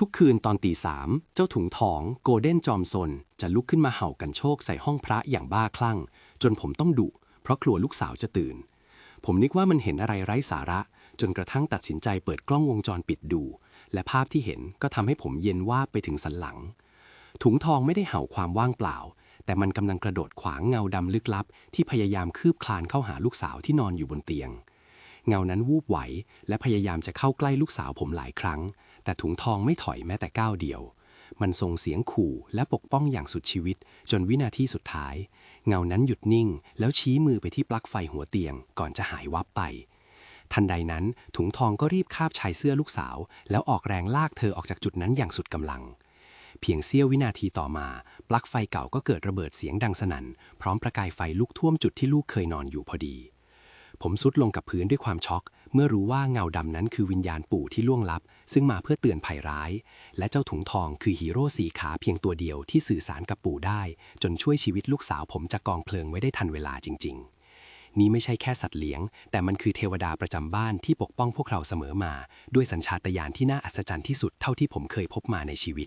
ทุกคืนตอนตีสามเจ้าถุงทองโกลเด้นจอมซนจะลุกขึ้นมาเห่ากันโชคใส่ห้องพระอย่างบ้าคลั่ง จนผมต้องดุ เพราะกลัวลูกสาวจะตื่น ผมนึกว่ามันเห็นอะไรไร้สาระ จนกระทั่งตัดสินใจเปิดกล้องวงจรปิดดู และภาพที่เห็นก็ทำให้ผมเย็นว่าบไปถึงสันหลัง ถุงทองไม่ได้เห่าความว่างเปล่า แต่มันกำลังกระโดดขวางเงาดำลึกลับ ที่พยายามคืบคลานเข้าหาลูกสาวที่นอนอยู่บนเตียง เงานั้นวูบไหว และพยายามจะเข้าใกล้ลูกสาวผมหลายครั้ง แต่ถุงทองไม่ถอยแม้แต่ก้าวเดียว มันส่งเสียงขู่และปกป้องอย่างสุดชีวิต จนวินาทีสุดท้าย เงานั้นหยุดนิ่ง แล้วชี้มือไปที่ปลั๊กไฟหัวเตียง ก่อนจะหายวับไป ทันใดนั้นถุงทองก็รีบคาบชายเสื้อลูกสาว แล้วออกแรงลากเธอออกจากจุดนั้นอย่างสุดกำลัง เพียงเสี้ยววินาทีต่อมาปลั๊กไฟเก่าก็เกิดระเบิดเสียงดังสนั่น พร้อมประกายไฟลุกท่วมจุดที่ลูกเคยนอนอยู่พอดี ผมซุดลงกับพื้นด้วยความช็อก เมื่อรู้ว่าเงาดำนั้นคือวิญญาณปู่ที่ล่วงลับ ซึ่งมาเพื่อเตือนภัยร้าย และเจ้าถุงทองคือฮีโร่สีขาเพียงตัวเดียวที่สื่อสารกับปู่ได้ จนช่วยชีวิตลูกสาวผมจากกองเพลิงไว้ได้ทันเวลาจริง ๆ นี่ไม่ใช่แค่สัตว์เลี้ยง แต่มันคือเทวดาประจำบ้านที่ปกป้องพวกเราเสมอมา ด้วยสัญชาตญาณที่น่าอัศจรรย์ที่สุดเท่าที่ผมเคยพบมาในชีวิต